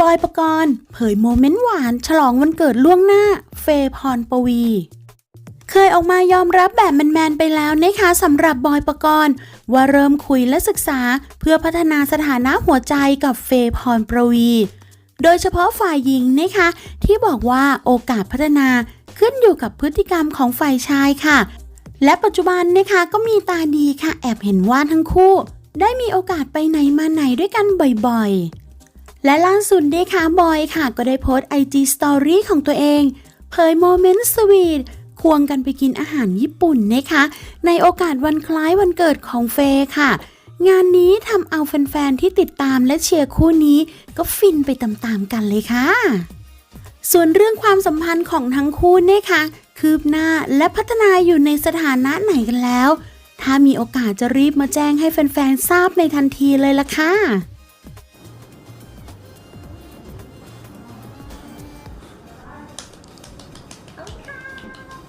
บอยปกรณ์เผยโมเมนต์หวานฉลองวันเกิดล่วงหน้า เฟย์พรปวี เคยออกมายอมรับแบบแมนๆไปแล้วนะคะสำหรับบอยปกรณ์ว่าเริ่มคุยและศึกษาเพื่อพัฒนาสถานะหัวใจกับเฟย์พรประวี โดยเฉพาะฝ่ายหญิงนะคะ ที่บอกว่าโอกาสพัฒนาขึ้นอยู่กับพฤติกรรมของฝ่ายชายค่ะ และปัจจุบันนะคะก็มีตาดีค่ะ แอบเห็นว่าทั้งคู่ ได้มีโอกาสไปไหนมาไหนด้วยกันบ่อยๆ และล่าสุดนะคะบอยค่ะ ก็ได้โพสต์ IG Story ของตัวเอง เผยโมเมนต์สวีทควงกันไปกินอาหารญี่ปุ่นนะคะ ในโอกาสวันคล้ายวันเกิดของเฟย์ค่ะ งานนี้ทำเอาแฟนๆที่ติดตามและเชียร์คู่นี้ ก็ฟินไปตามๆกันเลยค่ะ ส่วนเรื่องความสัมพันธ์ของทั้งคู่เนี่ยค่ะคืบหน้าและพัฒนาอยู่ในสถานะไหนกันแล้ว ถ้ามีโอกาสจะรีบมาแจ้งให้แฟนๆทราบในทันทีเลยล่ะค่ะ